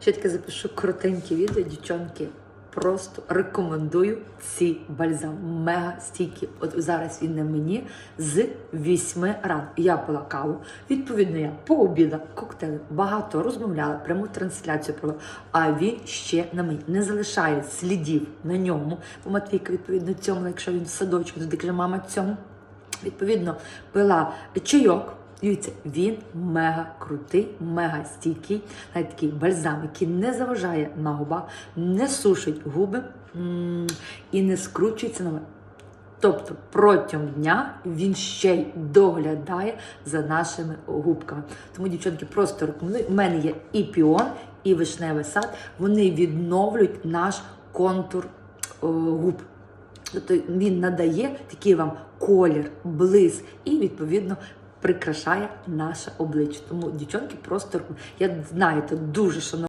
Ще таке запишу коротеньке відео, дівчонки. Просто рекомендую ці бальзам. Мега стійкі. От зараз він на мені з 8 ранку. Я пила каву. Відповідно, я пообідала коктейли, багато розмовляла, пряму трансляцію провела. А він ще на мені не залишає слідів на ньому. Бо Матвійка, відповідно, цьому, якщо він в садочку, тоді каже, мама цьому. Відповідно, пила чайок. Дивіться, він мега крутий, мега стійкий, навіть такий бальзам, який не заважає на губах, не сушить губи і не скручується на Тобто протягом дня він ще й доглядає за нашими губками. Тому, дівчонки, просто рекомендую. У мене є і піон, і вишневий сад. Вони відновлюють наш контур о, губ. Тобто він надає такий вам колір, блиск і відповідно прикрашає наше обличчя. Тому дівчонки просто я знаєте, дуже шаную.